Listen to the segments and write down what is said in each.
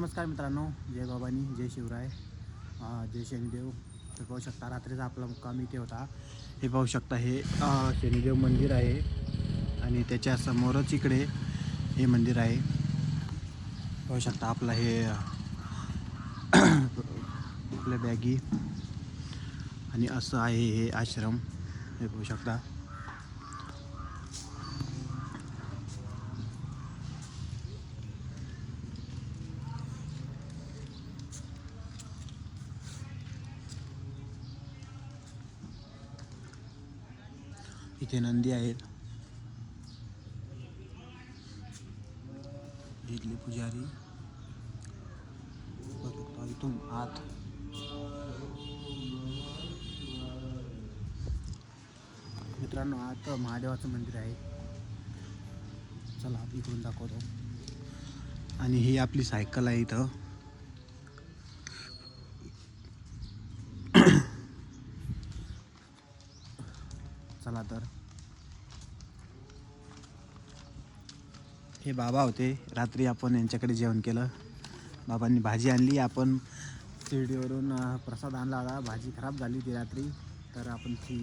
नमस्कार मित्रांनो जय बाबानी जय शिवराय. जय शनिदेव. तर पाहू शकता रात्रीचा आपला मुक्काम इथे होता. हे पाहू शकता हे शनिदेव मंदिर आहे. आणि त्याच्या समोरच इकडे हे मंदिर आहे. पाहू शकता आपलं हे अं, आपल्या बॅगी. आणि असं आहे हे आश्रम. हे पाहू शकता. इथे नंदी आहेत. इथले पुजारी. बघू इथून आत. मित्रांनो आत महादेवाचं मंदिर आहे. चला इकडून दाखवतो. आणि ही आपली सायकल आहे इथं. चला तर. हे बाबा होते. रात्री आपण यांच्याकडे जेवण केलं. बाबांनी भाजी आणली. आपण शिर्डीवरून प्रसाद आणला होता. भाजी खराब झाली होती रात्री. तर आपण ती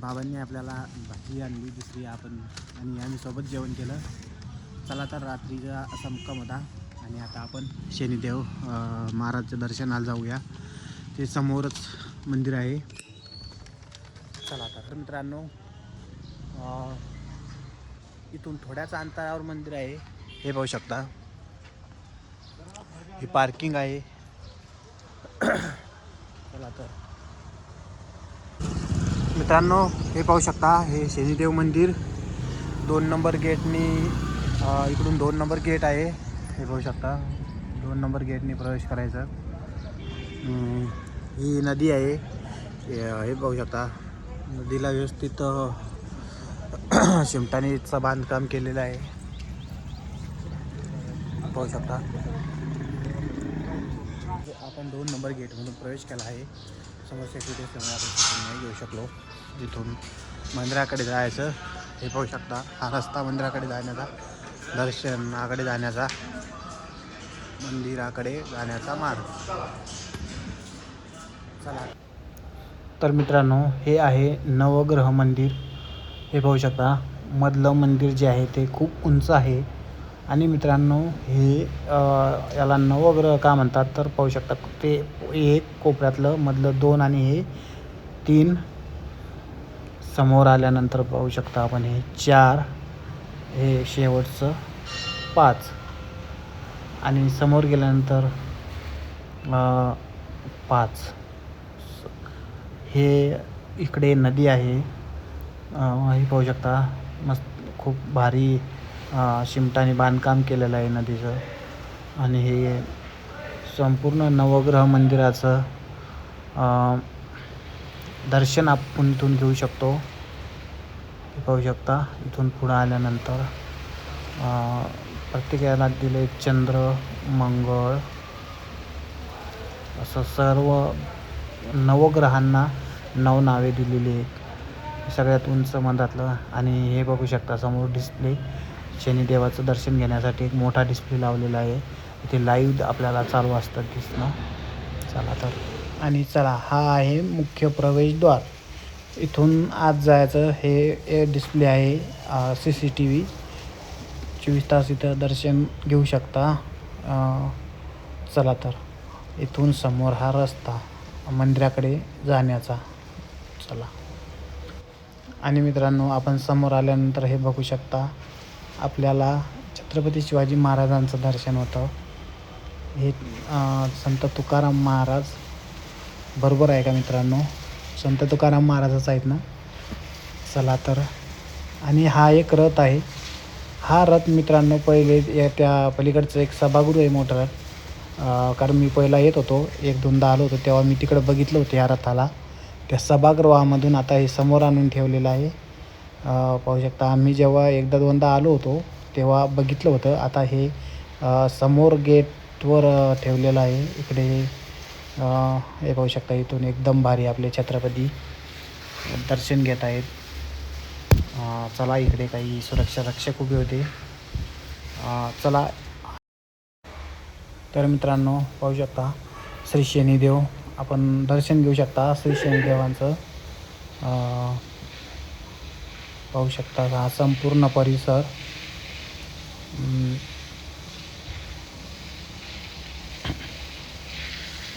बाबांनी आपल्याला भाजी आणली दुसरी आपण आणि आम्ही सोबत जेवण केलं. चला तर रात्रीचा असा मुक्काम होता. आणि आता आपण शनिदेव महाराजचं दर्शनाला जाऊया. ते समोरच मंदिर आहे. चला तर मित्रांनो इथून थोड्याच अंतरावर मंदिर आहे. हे पाहू शकता. हे पार्किंग आहे. चला तर. मित्रांनो हे पाहू शकता हे शनिदेव मंदिर. दोन नंबर गेटनी इकडून दोन नंबर गेट आहे. हे पाहू शकता. दोन नंबर गेटनी प्रवेश करायचा. ही नदी आहे. हे पाहू शकता. नदीला व्यवस्थित शिमटानीचं बांधकाम केलेलं आहे. पाहू शकता. आपण दोन नंबर गेटमधून प्रवेश केला आहे. समोर सेक्युरिटी असल्यामुळे आपण नाही घेऊ शकलो. जिथून मंदिराकडे जायचं हे पाहू शकता. हा रस्ता मंदिराकडे जाण्याचा दर्शनाकडे जाण्याचा मंदिराकडे जाण्याचा मार्ग. चला. तर मित्रांनो हे आहे नवग्रह मंदिर. हे पाहू शकता मधलं मंदिर जे आहे ते खूप उंच आहे. आणि मित्रांनो हे याला नवग्रह का म्हणतात तर पाहू शकता ते एक कोपऱ्यातलं मधलं दोन आणि हे तीन समोर आल्यानंतर पाहू शकता आपण हे चार हे शेवटचं पाच. आणि समोर गेल्यानंतर पाच. हे इकडे नदी आहे. हे पाहू शकता. मस्त खूप भारी शिमटाने बांधकाम केलेलं आहे नदीचं. आणि हे संपूर्ण नवग्रह मंदिराचं दर्शन आपण इथून घेऊ शकतो. पाहू शकता इथून पुढं आल्यानंतर. प्रत्येकाला दिले चंद्र मंगळ. असं सर्व नवग्रहांना नऊ नावे दिलेली आहेत. सगळ्यात उंच मधातलं आणि हे बघू शकता समोर डिस्प्ले शनिदेवाचं दर्शन घेण्यासाठी एक मोठा डिस्प्ले लावलेला आहे. इथे लाईव्ह आपल्याला चालू असतात दिसणं. चला तर. आणि चला हा आहे मुख्य प्रवेशद्वार. इथून आत जायचं हे डिस्प्ले आहे सी सी टी व्ही चोवीस तास इथं दर्शन घेऊ शकता. चला तर. इथून समोर हा रस्ता मंदिराकडे जाण्याचा. चला. आणि मित्रांनो आपण समोर आल्यानंतर हे बघू शकता आपल्याला छत्रपती शिवाजी महाराजांचं दर्शन होतं. हे संत तुकाराम महाराज बरोबर आहे का मित्रांनो? संत तुकाराम महाराजच आहेत ना? चला तर. आणि हा एक रथ आहे. हा रथ मित्रांनो पहिले या त्या पलीकडचं एक सभागृह आहे मोठं. रथ कारण मी पहिला येत होतो एक दोनदा आलो होतो तेव्हा मी तिकडं बघितलं होतं या रथाला. त्या सभागृहामधून आता हे समोर आणून ठेवलेलं आहे. पाहू शकता आम्ही जेव्हा एकदा दोनदा आलो होतो तेव्हा बघितलं होतं. आता हे समोर गेटवर ठेवलेलं आहे. इकडे हे पाहू शकता इथून एकदम भारी आपले छत्रपती दर्शन घेत आहेत. चला इकडे काही सुरक्षा रक्षक उभे होते. चला. तर मित्रांनो पाहू शकता श्री शनिदेव आपण दर्शन घेऊ शकता श्री शनिदेवांचं. पाहू शकता हा संपूर्ण परिसर.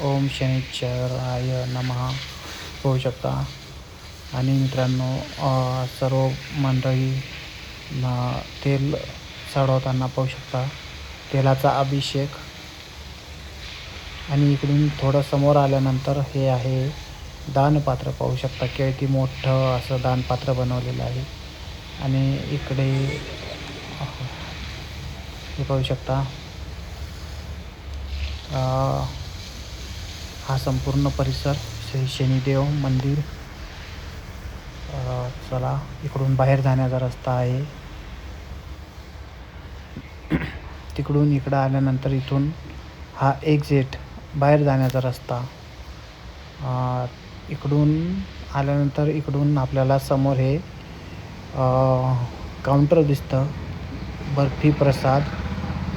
ओम शनिश्चराय नमः. पाहू शकता. आणि मित्रांनो सर्व मंडळी तेल चढवताना पाहू शकता. तेलाचा अभिषेक. आणि इकडून थोडं समोर आल्यानंतर हे आहे दानपात्र. पाहू शकता किती मोठं असं दानपात्र बनवलेलं आहे. आणि इकडे हे पाहू शकता. हा संपूर्ण परिसर श्री शनिदेव मंदिर. चला इकडून बाहेर जाण्याचा रस्ता आहे. तिकडून इकडं आल्यानंतर इथून हा एक्झिट बाहेर जाण्याचा रस्ता. इकडून आल्यानंतर इकडून आपल्याला समोर हे काउंटर दिसतं. बर्फी प्रसाद.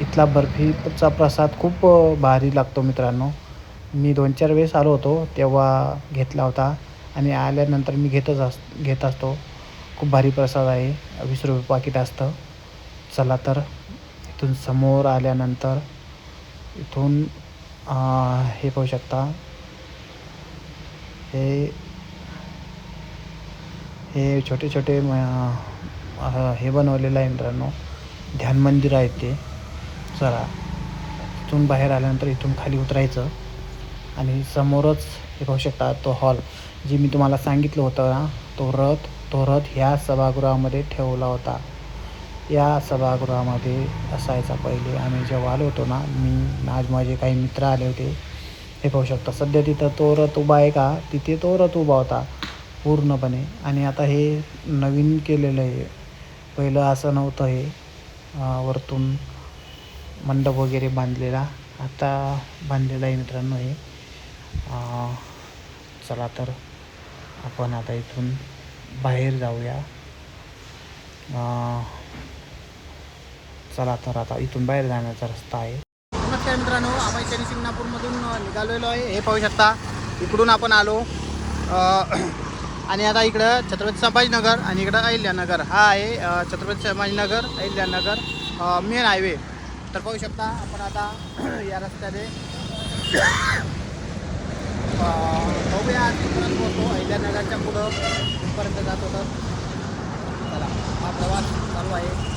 इथला बर्फीचा प्रसाद खूप भारी लागतो मित्रांनो. मी दोन चार वेळेस आलो होतो तेव्हा घेतला होता. आणि आल्यानंतर मी घेतच अस घेत असतो. खूप भारी प्रसाद आहे. वीस रुपये पाकिट असतं. चला तर इथून समोर आल्यानंतर इथून Ah, हे पाहू शकता. हे हे छोटे छोटे म- हे बनवलेलं आहे मित्रांनो. ध्यान मंदिर आहे ते. चला इथून बाहेर आल्यानंतर इथून खाली उतरायचं. आणि समोरच हे पाहू शकता तो हॉल जे मी तुम्हाला सांगितलं होतं ना तो रथ तो रथ ह्या सभागृहामध्ये ठेवला होता. या सभागृहामध्ये असायचा पहिले. आम्ही जेव्हा आलो होतो ना मी आज माझे काही मित्र आले होते. हे पाहू शकता सध्या तिथं तो रथ उभा आहे का? तिथे तो रथ उभा होता पूर्णपणे. आणि आता हे नवीन केलेलं आहे. पहिलं असं नव्हतं हे वरतून मंडप वगैरे बांधलेला. आता बांधलेला आहे मित्रांनो हे. चला तर आपण आता इथून बाहेर जाऊया. चला तर आता इथून बाहेर जाण्याचा रस्ता आहे. नमस्कार मित्रांनो आपण शनी शिंगणापूरमधून निघालेलो आहे. हे पाहू शकता इकडून आपण आलो. आणि आता इकडं छत्रपती संभाजीनगर आणि इकडं अहिल्यानगर. हा आहे छत्रपती संभाजीनगर अहिल्यानगर मेन हायवे तर पाहू शकता आपण आता या रस्त्याने बघूया आज कुठपर्यंत पोहोचतो अहिल्यानगरच्या पुढं पर्यंत जात होतं. चला हा प्रवास चालू आहे.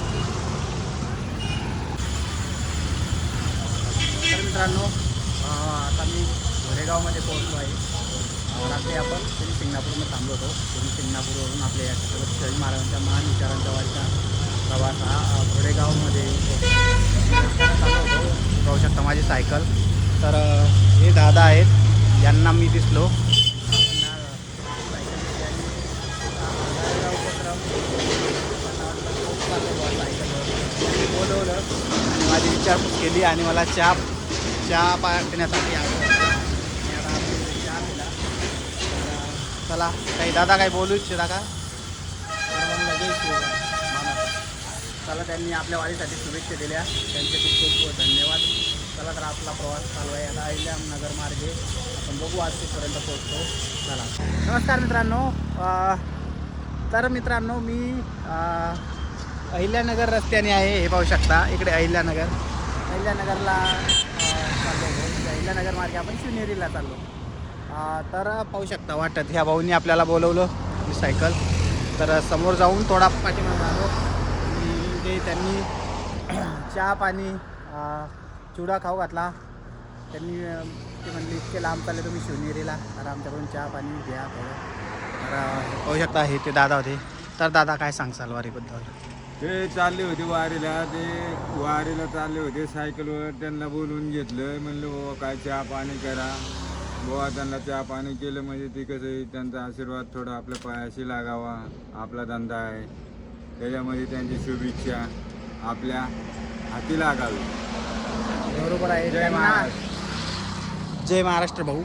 तर मित्रांनो आता मी घोडेगावमध्ये पोहोचलो आहे. रात्री आपण श्री शिंगणापूरमध्ये थांबलो होतो. श्री शिंगणापूरवरून आपल्या या छत्रपती शिवाजी महाराजांच्या महान विचारांच्या वारीचा प्रवास हा गोरेगावमध्ये घोडेगावमध्ये होतो पाहू शकता माझी सायकल. तर हे दादा आहेत. यांना मी दिसलो. सायकल बोलवलं आणि माझी विचारपूस केली आणि मला चहा चहा पाण्यासाठी आलो. होतो. चहा दिला चला काही दादा काही बोलू इच्छिता का? चला त्यांनी आपल्या वाढीसाठी शुभेच्छा दिल्या. त्यांचे खूप खूप धन्यवाद. चला तर आपला प्रवास चालू आहे. आता अहिल्यानगर मार्गे. आपण बघू आज कुठपर्यंत पोहोचतो. चला. नमस्कार मित्रांनो. तर मित्रांनो मी अहिल्यानगर रस्त्याने आहे. हे पाहू शकता. इकडे अहिल्यानगर. अहिल्यानगरला अं, चाललो होतो म्हणजे अहिल्यानगर मार्गे आपण शिवनेरीला चाललो. तर पाहू शकता वाटत ह्या भाऊनी आपल्याला बोलवलं ही सायकल तर समोर जाऊन थोडा पाठीमागे आलो. आणि ते त्यांनी चहा पाणी चुडा चिवडा खाऊ घातला. त्यांनी ते म्हणले इतके लांब चालले तुम्ही शिवनेरीला. तर आमच्याकडून चहा पाणी घ्या थोडं. तर पाहू शकता हे ते दादा होते. तर दादा काय सांगसाल वारीबद्दल? ते चालले होते वारीला ते वारीला चालले होते सायकलवर. त्यांना बोलवून घेतलं म्हणलं बाबा काय चहा पाणी करा. बाबा त्यांना चहा पाणी केलं म्हणजे ते कसं त्यांचा आशीर्वाद थोडा आपल्या पायाशी लागावा आपला धंदा आहे. त्याच्यामध्ये त्यांची शुभेच्छा आपल्या हाती लागावी. बरोबर आहे. जय महाराज जय महाराष्ट्र भाऊ.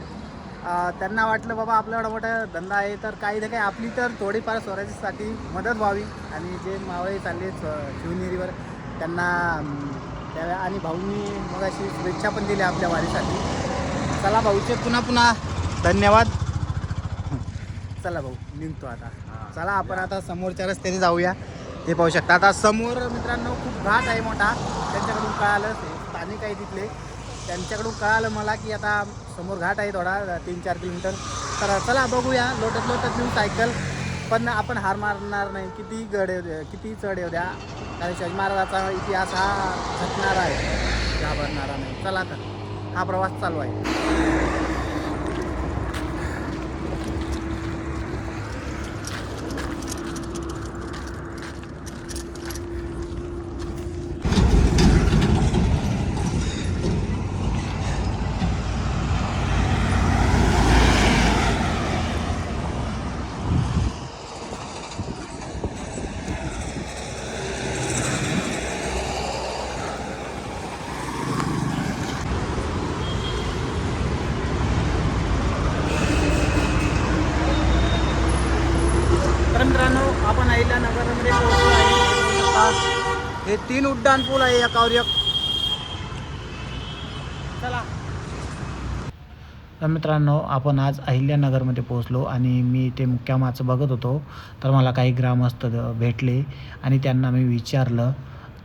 त्यांना वाटलं बाबा आपला एवढा मोठा धंदा आहे तर काही ना काही आपली तर थोडीफार स्वराज्यासाठी मदत व्हावी. आणि जे मावळे चालले शिवनेरीवर त्यांना त्या आणि भाऊंनी मग अशी शुभेच्छा पण दिल्या आपल्या वारीसाठी. चला भाऊचे पुन्हा पुन्हा धन्यवाद. चला भाऊ निघतो आता. चला आपण आता समोरच्या रस्त्याने जाऊया. ते पाहू शकता. आता समोर मित्रांनो खूप घाट आहे मोठा. त्यांच्याकडून कळालं ते स्थानिक आहे तिथले. त्यांच्याकडून कळालं मला की आता समोर घाट आहे थोडा तीन चार किलोमीटर. तर चला बघूया. लोटत लोटत नेऊ सायकल पण आपण हार मारणार नाही. किती गड येऊ द्या किती चढ येऊ द्या. कारण शिवाजी महाराजाचा इतिहास हा झटणारा आहे. घाबरणारा नाही. चला तर. हा प्रवास चालू आहे तर मित्रांनो आपण अहिल्या नगरमध्ये पोहोचलो आहे आता हे तीन उड्डाण पूल आहे एकावर एक. चला. तर मित्रांनो आपण आज अहिल्यानगरमध्ये पोहोचलो आणि मी ते मुक्कामाचं बघत होतो. तर मला काही ग्रामस्थ भेटले आणि त्यांना मी विचारलं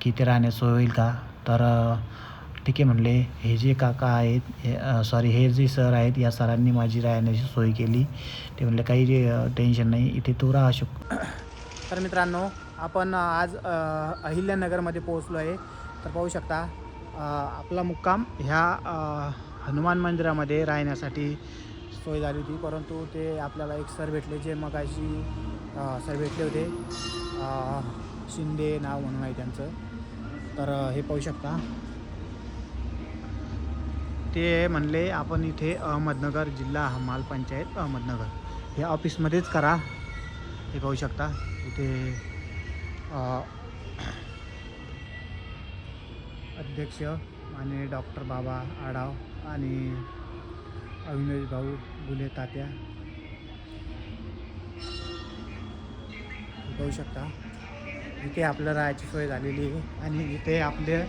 की ते राहण्यास सोय होईल का? तर ठीक आहे म्हणले हे जे काका आहेत सॉरी हे जे सर आहेत या सरांनी माझी राहण्याची सोय केली. ते म्हणले काही टेन्शन नाही इथे तू राहा शक तर मित्रांनो आपण आज अहिल्यानगरमध्ये पोहोचलो आहे. तर पाहू शकता आपला मुक्काम ह्या हनुमान मंदिरामध्ये राहण्यासाठी सोय झाली होती. परंतु ते आपल्याला एक सर भेटले जे मगाशी सर भेटले होते. शिंदे नाव म्हणून आहे त्यांचं. तर हे पाहू शकता. ते म्हणले आपण इथे अहमदनगर जिल्हा हमाल पंचायत अहमदनगर. हे ऑफिसमध्येच करा. हे पाहू शकता. इथे अध्यक्ष आणि डॉक्टर बाबा आडाव आणि अविनाश भाऊ बुले तात्या. बघू शकता इथे आपलं राहायची सोय झालेली आहे आणि इथे आपल्या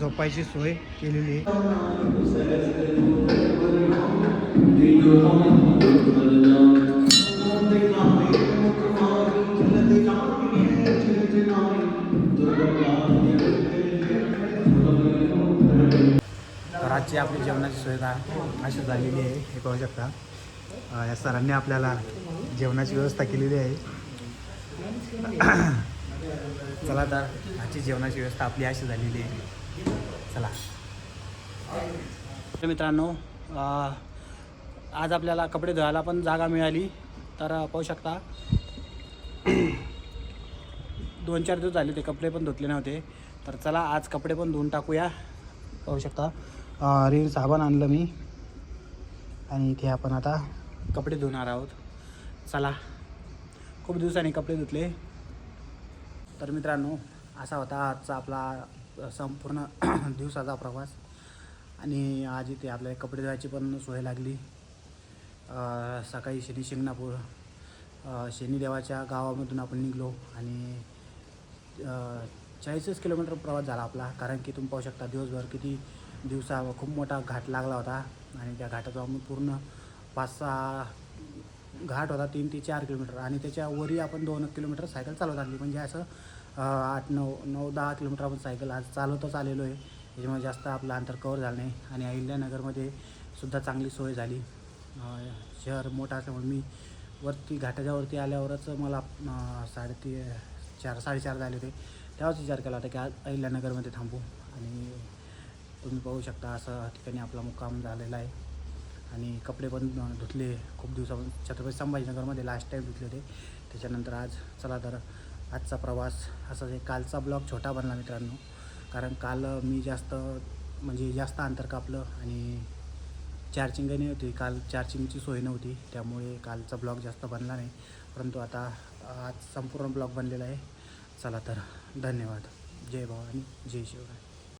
झोपायची सोय केलेली आहे. आजची आपली जेवणाची सुविधा अशी झालेली आहे हे पाहू शकता. या सरांनी आपल्याला जेवणाची व्यवस्था केलेली आहे. चला तर आजची जेवणाची व्यवस्था आपली अशी झालेली आहे. चला. मित्रांनो आज आपल्याला कपडे धुवायला पण जागा मिळाली. तर पाहू शकता. दोन चार दिवस झाले ते कपडे पण धुतले नव्हते. तर चला आज कपडे पण धुवून टाकूया. पाहू शकता. रिन साबण आणलं मी. आणि इथे आपण आता कपडे धुणार आहोत. चला खूप दिवसांनी कपडे धुतले. तर मित्रांनो असा होता आजचा आपला संपूर्ण दिवसाचा प्रवास. आणि आज इथे आपल्याला कपडे धुवायची पण सोय लागली. सकाळी शनी शिंगणापूर शनिदेवाच्या गावामधून आपण निघलो. आणि चाळीसच किलोमीटर प्रवास झाला आपला. कारण की तुम्ही पाहू शकता दिवसभर किती दिवसा खूप मोठा घाट लागला होता आणि त्या घाटाचा आम्ही पूर्ण पाच सहा घाट होता तीन ते चार किलोमीटर. आणि त्याच्यावरही आपण दोन किलोमीटर सायकल चालवत आणली म्हणजे असं आठ नऊ नऊ दहा किलोमीटर आपण सायकल आज चालवतच आलेलो आहे. त्याच्यामुळे जास्त आपलं अंतर कवर झालं नाही. आणि अहिल्यानगरमध्ये सुद्धा चांगली सोय झाली. शहर मोठं असल्यामुळे मी वरती घाटाच्या वरती आल्यावरच मला साडेती चार साडेचार झाले होते. तेव्हाच विचार केला होता की आज अहिल्यानगरमध्ये थांबू. आणि तुम्ही पाहू शकता असं ठिकाणी आपला मुक्काम झालेला आहे. आणि कपडे पण धुतले खूप दिवसापासून छत्रपती संभाजीनगरमध्ये लास्ट टाईम धुतले होते. त्याच्यानंतर आज चला तर आजचा प्रवास असा जे कालचा ब्लॉग छोटा बनला मित्रांनो. कारण काल मी जास्त म्हणजे जास्त अंतर कापलं आणि चार्जिंग नाही होती काल चार्जिंगची सोय नव्हती. त्यामुळे कालचा ब्लॉग जास्त बनला नाही. परंतु आता आज संपूर्ण ब्लॉग बनलेला आहे. चला तर धन्यवाद. जय भवानी. जय शिवराय.